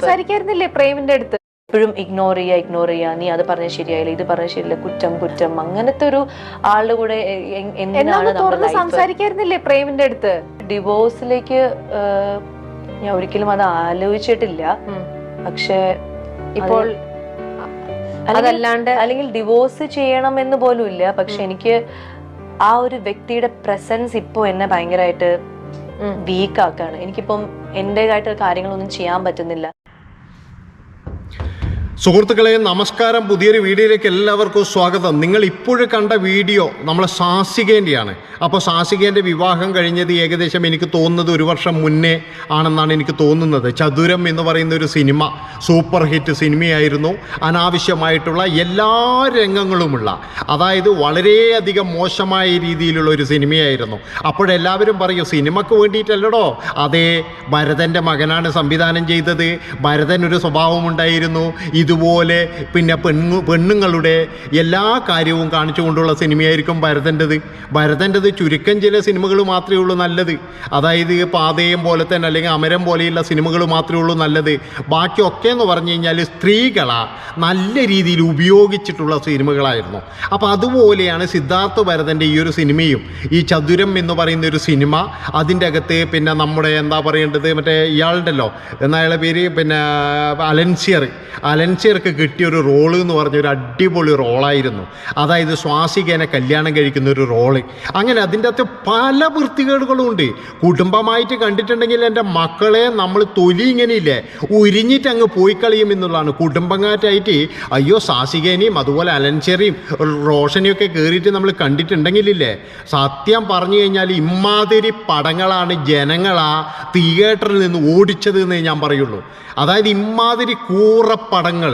സംസാരിക്കായിരുന്നില്ലേ പ്രേമിന്റെ അടുത്ത്? എപ്പോഴും ഇഗ്നോർ ചെയ്യുക ഇഗ്നോർ ചെയ്യുക. നീ അത് പറഞ്ഞ ശരിയായില്ല ഇത് പറഞ്ഞ ശരിയില്ല കുറ്റം കുറ്റം. അങ്ങനത്തെ ഒരു ആളുടെ കൂടെ എന്തിനാണ് സംസാരിക്കായിരുന്നില്ലേ പ്രേമിന്റെ അടുത്ത്? ഡിവോഴ്സിലേക്ക് ഞാൻ ഒരിക്കലും അത് ആലോചിച്ചിട്ടില്ല. പക്ഷെ ഇപ്പോൾ അതല്ലാണ്ട് അല്ലെങ്കിൽ ഡിവോഴ്സ് ചെയ്യണം എന്ന് പോലും ഇല്ല പക്ഷെ എനിക്ക് ആ ഒരു വ്യക്തിയുടെ പ്രസൻസ് ഇപ്പോൾ എന്നെ ഭയങ്കരമായിട്ട് വീക്കാക്കാണ് എനിക്കിപ്പം എന്റെതായിട്ട് കാര്യങ്ങളൊന്നും ചെയ്യാൻ പറ്റുന്നില്ല. സുഹൃത്തുക്കളെ നമസ്കാരം. പുതിയൊരു വീഡിയോയിലേക്ക് എല്ലാവർക്കും സ്വാഗതം. നിങ്ങൾ ഇപ്പോഴും കണ്ട വീഡിയോ നമ്മളെ സാസികേന്റെയാണ്. അപ്പോൾ സാസികേന്റെ വിവാഹം കഴിഞ്ഞത് ഏകദേശം എനിക്ക് തോന്നുന്നത് ഒരു വർഷം മുന്നേ ആണെന്നാണ് എനിക്ക് തോന്നുന്നത്. ചതുരം എന്ന് പറയുന്ന ഒരു സിനിമ സൂപ്പർ ഹിറ്റ് സിനിമയായിരുന്നു. അനാവശ്യമായിട്ടുള്ള എല്ലാ രംഗങ്ങളുമുള്ള അതായത് വളരെയധികം മോശമായ രീതിയിലുള്ള ഒരു സിനിമയായിരുന്നു. അപ്പോഴെല്ലാവരും പറയും സിനിമക്ക് വേണ്ടിയിട്ടല്ലടോ. അതേ ഭരതന്റെ മകനാണ് സംവിധാനം ചെയ്തത്. ഭരതൻ ഒരു സ്വഭാവമുണ്ടായിരുന്നു. ഇതുപോലെ പിന്നെ പെണ്ണു പെണ്ണുങ്ങളുടെ എല്ലാ കാര്യവും കാണിച്ചു കൊണ്ടുള്ള സിനിമയായിരിക്കും ഭരതന്റെത്. ഭരതന്റെത് ചുരുക്കം ചില സിനിമകൾ മാത്രമേ ഉള്ളൂ നല്ലത്. അതായത് പാതയം പോലെ തന്നെ അല്ലെങ്കിൽ അമരം പോലെയുള്ള സിനിമകൾ മാത്രമേ ഉള്ളൂ നല്ലത്. ബാക്കിയൊക്കെ എന്ന് പറഞ്ഞു കഴിഞ്ഞാൽ സ്ത്രീകള നല്ല രീതിയിൽ ഉപയോഗിച്ചിട്ടുള്ള സിനിമകളായിരുന്നു. അപ്പോൾ അതുപോലെയാണ് സിദ്ധാർത്ഥ ഭരതന്റെ ഈ ഒരു സിനിമയും. ഈ ചതുരം എന്ന് പറയുന്ന ഒരു സിനിമ അതിന്റെ അകത്ത് പിന്നെ നമ്മുടെ എന്താ പറയേണ്ടത്? മറ്റേ ഇയാളുണ്ടല്ലോ. എന്നയാളുടെ പേര്? പിന്നെ അലൻസിയർ അലൻസിയർക്ക് കിട്ടിയ ഒരു റോൾ എന്ന് പറഞ്ഞ ഒരു അടിപൊളി റോളായിരുന്നു അതായത് സ്വാസികേനെ കല്യാണം കഴിക്കുന്ന ഒരു റോൾ അങ്ങനെ അതിന്റെ അകത്ത് പല വൃത്തികേടുകളും ഉണ്ട്. കുടുംബമായിട്ട് കണ്ടിട്ടുണ്ടെങ്കിൽ എന്റെ മക്കളെ നമ്മൾ തൊലി ഇങ്ങനെയില്ലേ? ഉരിഞ്ഞിട്ട് അങ്ങ് പോയി കളിയും എന്നുള്ളതാണ്. കുടുംബങ്ങാറ്റായിട്ട് അയ്യോ സാസികേനെയും അതുപോലെ അലൻസിയറിയും റോഷനെയും ഒക്കെ കയറിയിട്ട് നമ്മൾ കണ്ടിട്ടുണ്ടെങ്കിലില്ലേ? സത്യം പറഞ്ഞു കഴിഞ്ഞാൽ ഇമാതിരി പടങ്ങളാണ് ജനങ്ങളാ തിയേറ്ററിൽ നിന്ന് ഓടിച്ചത് എന്നേ ഞാൻ പറയുള്ളൂ. അതായത് ഇമാതിരി കൂറപ്പടങ്ങൾ.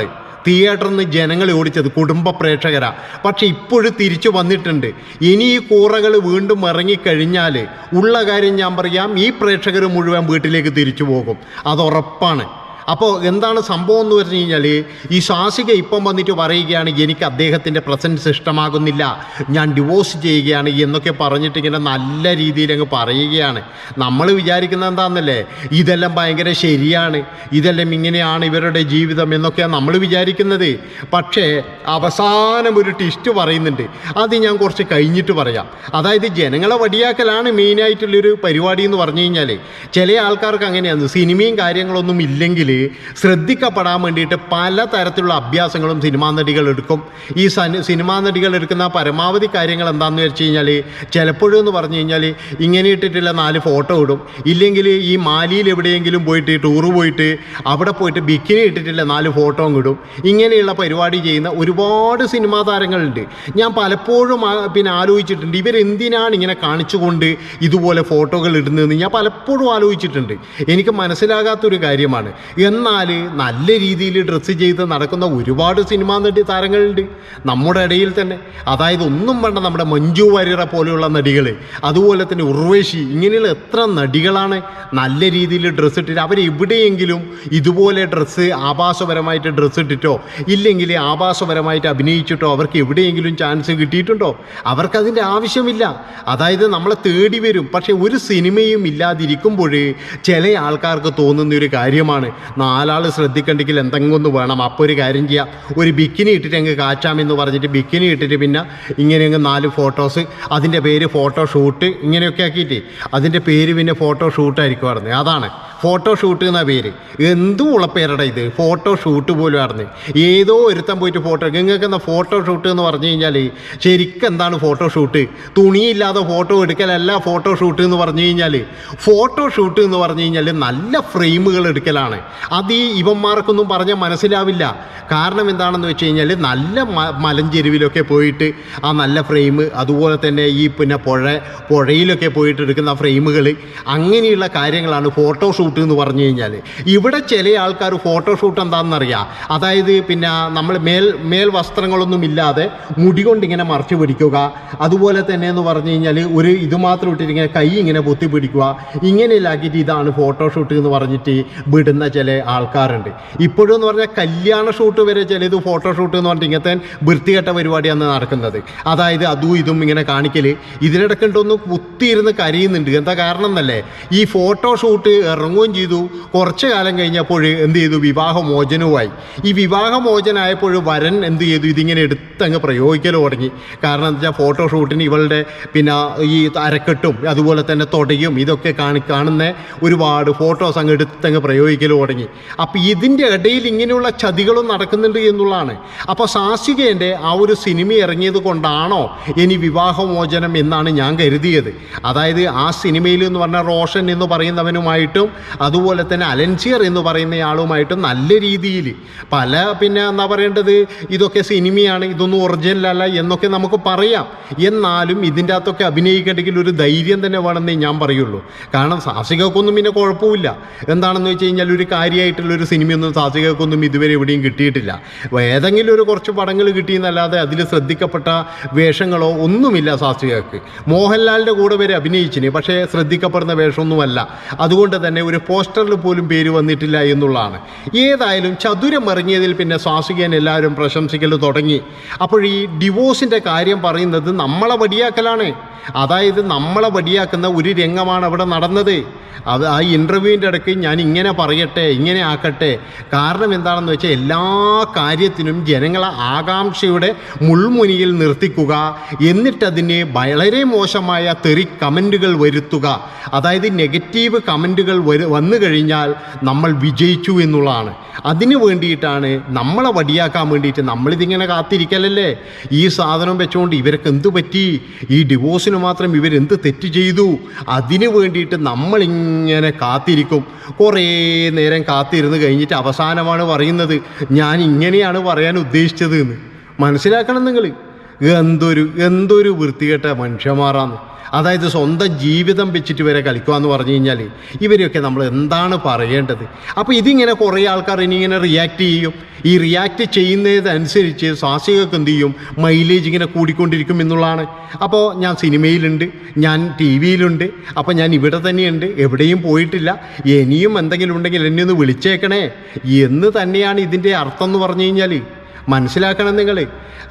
തിയേറ്ററിൽ നിന്ന് ജനങ്ങളെ ഓടിച്ചത് കുടുംബ പ്രേക്ഷകരാ. പക്ഷെ ഇപ്പോഴും തിരിച്ചു വന്നിട്ടുണ്ട്. ഇനി ഈ കൂറകൾ വീണ്ടും ഇറങ്ങിക്കഴിഞ്ഞാൽ ഉള്ള കാര്യം ഞാൻ പറയാം ഈ പ്രേക്ഷകർ മുഴുവൻ വീട്ടിലേക്ക് തിരിച്ചു പോകും. അത് ഉറപ്പാണ്. അപ്പോൾ എന്താണ് സംഭവം എന്ന് പറഞ്ഞു കഴിഞ്ഞാൽ ഈ ശാസിക ഇപ്പം വന്നിട്ട് പറയുകയാണ് എനിക്ക് അദ്ദേഹത്തിന്റെ പ്രസൻസ് ഇഷ്ടമാകുന്നില്ല ഞാൻ ഡിവോഴ്സ് ചെയ്യുകയാണ് എന്നൊക്കെ പറഞ്ഞിട്ട് ഇങ്ങനെ നല്ല രീതിയിൽ അങ്ങ് പറയുകയാണ്. നമ്മൾ വിചാരിക്കുന്നത് എന്താണെന്നല്ലേ ഇതെല്ലാം ഭയങ്കര ശരിയാണ് ഇതെല്ലാം ഇങ്ങനെയാണ് ഇവരുടെ ജീവിതം എന്നൊക്കെയാണ് നമ്മൾ വിചാരിക്കുന്നത്. പക്ഷേ അവസാനം ഒരു ടിസ്റ്റ് പറയുന്നുണ്ട്. അത് ഞാൻ കുറച്ച് കഴിഞ്ഞിട്ട് പറയാം. അതായത് ജനങ്ങളെ വടിയാക്കലാണ് മെയിനായിട്ടുള്ളൊരു പരിപാടി എന്ന് പറഞ്ഞു കഴിഞ്ഞാൽ ചില ആൾക്കാർക്ക് അങ്ങനെയാണ് സിനിമയും കാര്യങ്ങളൊന്നും ഇല്ലെങ്കിൽ ശ്രദ്ധിക്കപ്പെടാൻ വേണ്ടിയിട്ട് പല തരത്തിലുള്ള അഭ്യാസങ്ങളും സിനിമാ നടികൾ എടുക്കും. ഈ സനി സിനിമാ നടികൾ എടുക്കുന്ന പരമാവധി കാര്യങ്ങൾ എന്താണെന്ന് വെച്ച് കഴിഞ്ഞാൽ ചിലപ്പോഴും എന്ന് പറഞ്ഞു കഴിഞ്ഞാൽ ഇങ്ങനെ ഇട്ടിട്ടുള്ള നാല് ഫോട്ടോ ഇടും. ഇല്ലെങ്കിൽ ഈ മാലിയിൽ എവിടെയെങ്കിലും പോയിട്ട് ടൂറ് പോയിട്ട് അവിടെ പോയിട്ട് ബിക്കിനി ഇട്ടിട്ടുള്ള നാല് ഫോട്ടോ ഇടും. ഇങ്ങനെയുള്ള പരിപാടി ചെയ്യുന്ന ഒരുപാട് സിനിമാ താരങ്ങളുണ്ട്. ഞാൻ പലപ്പോഴും പിന്നെ ആലോചിച്ചിട്ടുണ്ട് ഇവരെന്തിനാണ് ഇങ്ങനെ കാണിച്ചുകൊണ്ട് ഇതുപോലെ ഫോട്ടോകൾ ഇടുന്നതെന്ന് ഞാൻ പലപ്പോഴും ആലോചിച്ചിട്ടുണ്ട്. എനിക്ക് മനസ്സിലാകാത്തൊരു കാര്യമാണ്. എന്നാൽ നല്ല രീതിയിൽ ഡ്രസ്സ് ചെയ്ത് നടക്കുന്ന ഒരുപാട് സിനിമാ നടി താരങ്ങളുണ്ട് നമ്മുടെ ഇടയിൽ തന്നെ. അതായത് ഒന്നും വേണ്ട നമ്മുടെ മഞ്ജു വാര്യറ പോലെയുള്ള നടികൾ അതുപോലെ തന്നെ ഉർവേശി. ഇങ്ങനെയുള്ള എത്ര നടികളാണ് നല്ല രീതിയിൽ ഡ്രസ്സ് ഇട്ടിട്ട് അവരെവിടെയെങ്കിലും ഇതുപോലെ ഡ്രസ്സ് ആഭാസപരമായിട്ട് ഡ്രസ്സ് ഇട്ടിട്ടോ ഇല്ലെങ്കിൽ ആഭാസപരമായിട്ട് അഭിനയിച്ചിട്ടോ അവർക്ക് എവിടെയെങ്കിലും ചാൻസ് കിട്ടിയിട്ടുണ്ടോ? അവർക്കതിന്റെ ആവശ്യമില്ല. അതായത് നമ്മളെ തേടി വരും. പക്ഷേ ഒരു സിനിമയും ഇല്ലാതിരിക്കുമ്പോൾ ചില ആൾക്കാർക്ക് തോന്നുന്ന ഒരു കാര്യമാണ്. നാലാൾ ശ്രദ്ധിക്കണ്ടെങ്കിൽ എന്തെങ്കിലും ഒന്ന് വേണം. അപ്പോൾ ഒരു കാര്യം ചെയ്യാം. ഒരു ബിക്കിനി ഇട്ടിട്ട് അങ്ങ് കാച്ചാമെന്ന് പറഞ്ഞിട്ട് ബിക്കിനി ഇട്ടിട്ട് പിന്നെ ഇങ്ങനെ അങ്ങ് നാല് ഫോട്ടോസ് അതിന്റെ പേര് ഫോട്ടോ ഷൂട്ട് ഇങ്ങനെയൊക്കെ ആക്കിയിട്ട്. അതിന്റെ പേര് പിന്നെ ഫോട്ടോ ഷൂട്ടായിരിക്കും പറഞ്ഞത്. അതാണ്. ഫോട്ടോ ഷൂട്ട് എന്ന പേര്. എന്ത് ഉളപ്പേരടാ ഇത്? ഫോട്ടോ ഷൂട്ട് പോലും ആയിരുന്നു ഏതോ ഒരുത്തൻ പോയിട്ട് ഫോട്ടോ നിങ്ങൾക്ക് എന്താ ഫോട്ടോ ഷൂട്ട് എന്ന് പറഞ്ഞു കഴിഞ്ഞാൽ ശരിക്കും എന്താണ് ഫോട്ടോ ഷൂട്ട് തുണിയില്ലാതെ ഫോട്ടോ എടുക്കലല്ല ഫോട്ടോ ഷൂട്ട് എന്ന് പറഞ്ഞു കഴിഞ്ഞാൽ ഫോട്ടോ ഷൂട്ട് എന്ന് പറഞ്ഞു കഴിഞ്ഞാൽ നല്ല ഫ്രെയിമുകൾ എടുക്കലാണ്. അത് ഈ ഇവന്മാർക്കൊന്നും പറഞ്ഞാൽ മനസ്സിലാവില്ല. കാരണം എന്താണെന്ന് വെച്ച് കഴിഞ്ഞാൽ നല്ല മലഞ്ചെരുവിലൊക്കെ പോയിട്ട് ആ നല്ല ഫ്രെയിം അതുപോലെ തന്നെ ഈ പിന്നെ പുഴ പുഴയിലൊക്കെ പോയിട്ട് എടുക്കുന്ന ഫ്രെയിമുകൾ അങ്ങനെയുള്ള കാര്യങ്ങളാണ് ഫോട്ടോ ഷൂട്ട് എന്ന് പറഞ്ഞു കഴിഞ്ഞാൽ. ഇവിടെ ചില ആൾക്കാർ ഫോട്ടോ ഷൂട്ട് എന്താണെന്നറിയാം. അതായത് പിന്നെ നമ്മൾ മേൽ മേൽ വസ്ത്രങ്ങളൊന്നും ഇല്ലാതെ മുടി കൊണ്ട് ഇങ്ങനെ മറച്ചു പിടിക്കുക. അതുപോലെ തന്നെ എന്ന് പറഞ്ഞു കഴിഞ്ഞാൽ ഒരു ഇത് മാത്രം ഇട്ടിട്ട് ഇങ്ങനെ കൈ ഇങ്ങനെ പൊത്തി പിടിക്കുക. ഇങ്ങനെയില്ലാക്കിയിട്ട് ഇതാണ് ഫോട്ടോ ഷൂട്ട് എന്ന് പറഞ്ഞിട്ട് വിടുന്ന ചില ആൾക്കാരുണ്ട്. ഇപ്പോഴും എന്ന് പറഞ്ഞാൽ കല്യാണ ഷൂട്ട് വരെ ചിലത് ഫോട്ടോ ഷൂട്ട് എന്ന് പറഞ്ഞിട്ട് ഇങ്ങനത്തെ വൃത്തികെട്ട പരിപാടിയാണ് നടക്കുന്നത്. അതായത് അതും ഇതും ഇങ്ങനെ കാണിക്കൽ ഇതിനിടയ്ക്കുണ്ടൊന്ന് കുത്തിയിരുന്ന് കരയുന്നുണ്ട്. എന്താ കാരണം എന്നല്ലേ ഈ ഫോട്ടോ ഷൂട്ട് ഇറങ്ങും ഇറങ്ങുകയും ചെയ്തു. കുറച്ച് കാലം കഴിഞ്ഞപ്പോൾ എന്ത് ചെയ്തു? വിവാഹമോചനവുമായി. ഈ വിവാഹമോചനായപ്പോൾ വരൻ എന്ത് ചെയ്തു? ഇതിങ്ങനെ എടുത്തങ്ങ് പ്രയോഗിക്കൽ തുടങ്ങി. കാരണം എന്താ വെച്ചാൽ ഫോട്ടോഷൂട്ടിന് ഇവളുടെ പിന്നെ ഈ അരക്കെട്ടും അതുപോലെ തന്നെ തുടയും ഇതൊക്കെ കാണി കാണുന്ന ഒരുപാട് ഫോട്ടോസ് അങ്ങ് എടുത്തങ്ങ് പ്രയോഗിക്കൽ തുടങ്ങി. അപ്പോൾ ഇതിന്റെ ഇടയിൽ ഇങ്ങനെയുള്ള ചതികളും നടക്കുന്നുണ്ട് എന്നുള്ളതാണ്. അപ്പോൾ സാസികേന്റെ ആ ഒരു സിനിമ ഇറങ്ങിയത് കൊണ്ടാണോ ഇനി വിവാഹമോചനം എന്നാണ് ഞാൻ കരുതിയത്. അതായത് ആ സിനിമയിൽ എന്ന് പറഞ്ഞാൽ റോഷൻ എന്ന് പറയുന്നവനുമായിട്ടും അതുപോലെ തന്നെ അലൻസിയർ എന്ന് പറയുന്നയാളുമായിട്ട് നല്ല രീതിയിൽ പല പിന്നെ എന്താ പറയേണ്ടത്? ഇതൊക്കെ സിനിമയാണ് ഇതൊന്നും ഒറിജിനൽ അല്ല എന്നൊക്കെ നമുക്ക് പറയാം. എന്നാലും ഇതിന്റെ അകത്തൊക്കെ അഭിനയിക്കേണ്ടെങ്കിൽ ഒരു ധൈര്യം തന്നെ വേണമെന്നേ ഞാൻ പറയുള്ളൂ. കാരണം സാഹസികക്കൊന്നും പിന്നെ കുഴപ്പമില്ല. എന്താണെന്ന് വെച്ച് കഴിഞ്ഞാൽ ഒരു കാര്യമായിട്ടുള്ള ഒരു സിനിമയൊന്നും സാഹസികക്കൊന്നും ഇതുവരെ എവിടെയും കിട്ടിയിട്ടില്ല. ഏതെങ്കിലും ഒരു കുറച്ച് പടങ്ങൾ കിട്ടിയെന്നല്ലാതെ അതിൽ ശ്രദ്ധിക്കപ്പെട്ട വേഷങ്ങളോ ഒന്നുമില്ല സാഹസികക്ക് മോഹൻലാലിന്റെ കൂടെ വരെ അഭിനയിച്ചിന് പക്ഷേ ശ്രദ്ധിക്കപ്പെടുന്ന വേഷമൊന്നുമല്ല. അതുകൊണ്ട് തന്നെ ഒരു പോസ്റ്ററിൽ പോലും പേര് വന്നിട്ടില്ല എന്നുള്ളതാണ്. ഏതായാലും ചതുരം ഇറങ്ങിയതിൽ പിന്നെ സ്വാസികൻ എല്ലാവരും പ്രശംസിക്കൽ തുടങ്ങി. അപ്പോൾ ഈ ഡിവോഴ്സിന്റെ കാര്യം പറയുന്നത് നമ്മളെ വടിയാക്കലാണ്. അതായത് നമ്മളെ വടിയാക്കുന്ന ഒരു രംഗമാണ് അവിടെ നടന്നത്. അത് ആ ഇന്റർവ്യൂവിന്റെ ഇടയ്ക്ക് ഞാൻ ഇങ്ങനെ പറയട്ടെ ഇങ്ങനെ ആക്കട്ടെ. കാരണം എന്താണെന്ന് വെച്ചാൽ എല്ലാ കാര്യത്തിനും ജനങ്ങളെ ആകാംക്ഷയുടെ മുൾമുനിയിൽ നിർത്തിക്കുക എന്നിട്ടതിന് വളരെ മോശമായ തെറി കമന്റുകൾ വരുത്തുക. അതായത് നെഗറ്റീവ് കമന്റുകൾ വരു വന്നു കഴിഞ്ഞാൽ നമ്മൾ വിജയിച്ചു എന്നുള്ളതാണ്. അതിന് വേണ്ടിയിട്ടാണ് നമ്മളെ വടിയാക്കാൻ വേണ്ടിയിട്ട് നമ്മളിതിങ്ങനെ കാത്തിരിക്കലല്ലേ? ഈ സാധനം വെച്ചുകൊണ്ട് ഇവർക്ക് എന്ത് പറ്റി? ഈ ഡിവോഴ്സിന് മാത്രം ഇവരെന്ത് തെറ്റ് ചെയ്തു? അതിന് വേണ്ടിയിട്ട് നമ്മളിങ്ങനെ കാത്തിരിക്കും. കുറേ നേരം കാത്തിരുന്ന് കഴിഞ്ഞിട്ട് അവസാനമാണ് പറയുന്നത്. ഞാൻ ഇങ്ങനെയാണ് പറയാൻ ഉദ്ദേശിച്ചത് എന്ന്. മനസ്സിലാക്കണം നിങ്ങൾ എന്തൊരു എന്തൊരു വൃത്തികെട്ട മനുഷ്യന്മാരാന്ന്. അതായത് സ്വന്തം ജീവിതം വെച്ചിട്ട് വരെ കളിക്കുക എന്ന് പറഞ്ഞു കഴിഞ്ഞാൽ ഇവരെയൊക്കെ നമ്മൾ എന്താണ് പറയേണ്ടത്? അപ്പോൾ ഇതിങ്ങനെ കുറേ ആൾക്കാർ ഇനിയിങ്ങനെ റിയാക്ട് ചെയ്യും. ഈ റിയാക്ട് ചെയ്യുന്നതനുസരിച്ച് സ്വാസികൾക്ക് എന്ത് ചെയ്യും? മൈലേജ് ഇങ്ങനെ കൂടിക്കൊണ്ടിരിക്കും എന്നുള്ളതാണ്. അപ്പോൾ ഞാൻ സിനിമയിലുണ്ട് ഞാൻ ടി വിയിലുണ്ട് അപ്പോൾ ഞാൻ ഇവിടെ തന്നെയുണ്ട് എവിടെയും പോയിട്ടില്ല. ഇനിയും എന്തെങ്കിലും ഉണ്ടെങ്കിൽ എന്നെ ഒന്ന് വിളിച്ചേക്കണേ. എന്ന് തന്നെയാണ് ഇതിന്റെ അർത്ഥം എന്ന് പറഞ്ഞു കഴിഞ്ഞാൽ മനസ്സിലാക്കണം നിങ്ങൾ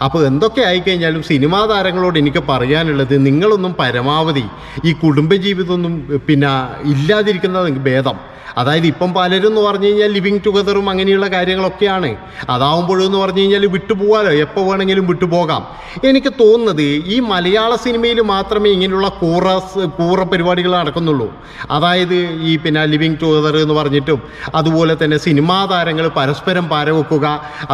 അപ്പോൾ എന്തൊക്കെ ആയിക്കഴിഞ്ഞാലും സിനിമാ താരങ്ങളോട് എനിക്ക് പറയാനുള്ളത് നിങ്ങളൊന്നും പരമാവധി ഈ കുടുംബജീവിതമൊന്നും പിന്നെ ഇല്ലാതിരിക്കുന്നത് ഭേദം. അതായത് ഇപ്പം പലരും എന്ന് പറഞ്ഞു കഴിഞ്ഞാൽ ലിവിങ് ടുഗദറും അങ്ങനെയുള്ള കാര്യങ്ങളൊക്കെയാണ്. അതാവുമ്പോഴെന്ന് പറഞ്ഞു കഴിഞ്ഞാൽ വിട്ടുപോകാലോ എപ്പോൾ വേണമെങ്കിലും വിട്ടുപോകാം. എനിക്ക് തോന്നുന്നത് ഈ മലയാള സിനിമയിൽ മാത്രമേ ഇങ്ങനെയുള്ള കൂറ കൂറ പരിപാടികൾ നടക്കുന്നുള്ളൂ. അതായത് ഈ പിന്നെ ലിവിങ് ടുഗദർ എന്ന് പറഞ്ഞിട്ടും അതുപോലെ തന്നെ സിനിമാ താരങ്ങൾ പരസ്പരം പരവെക്കുക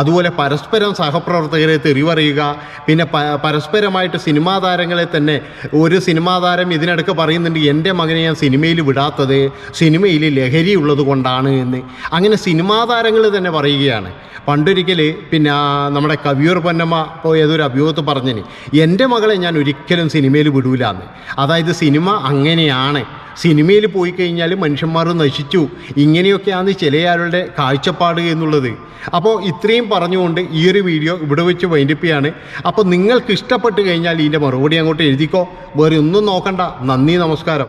അതുപോലെ പരസ്പരം സഹപ്രവർത്തകരെ തെറിവറിയുക പിന്നെ പരസ്പരമായിട്ട് സിനിമാ താരങ്ങളെ തന്നെ ഒരു സിനിമാ താരം ഇതിനിടക്ക് പറയുന്നുണ്ട് എന്റെ മകനെ ഞാൻ സിനിമയിൽ വിടാത്തത് സിനിമയിൽ ലഹരി ഉള്ളത് കൊണ്ടാണ് എന്ന്. അങ്ങനെ സിനിമാ താരങ്ങൾ തന്നെ പറയുകയാണ്. പണ്ടൊരിക്കൽ പിന്നെ നമ്മുടെ കവിയൂർ പൊന്നമ്മ ഇപ്പോൾ ഏതൊരു അഭിമുഖത്ത് പറഞ്ഞിന് എന്റെ മകളെ ഞാൻ ഒരിക്കലും സിനിമയിൽ വിടൂല എന്ന്. അതായത് സിനിമ അങ്ങനെയാണ്. സിനിമയിൽ പോയി കഴിഞ്ഞാൽ മനുഷ്യന്മാർ നശിച്ചു. ഇങ്ങനെയൊക്കെയാണ് ചിലയാളുടെ കാഴ്ചപ്പാട് എന്നുള്ളത്. അപ്പോൾ ഇത്രയും പറഞ്ഞുകൊണ്ട് ഈ ഒരു വീഡിയോ ഇവിടെ വെച്ച് വൈൻഡിപ്പിയാണ് അപ്പോൾ നിങ്ങൾക്ക് ഇഷ്ടപ്പെട്ട് കഴിഞ്ഞാൽ ഇതിന്റെ മറുപടി അങ്ങോട്ട് എഴുതിക്കോ. വേറെ ഒന്നും നോക്കണ്ട. നന്ദി നമസ്കാരം.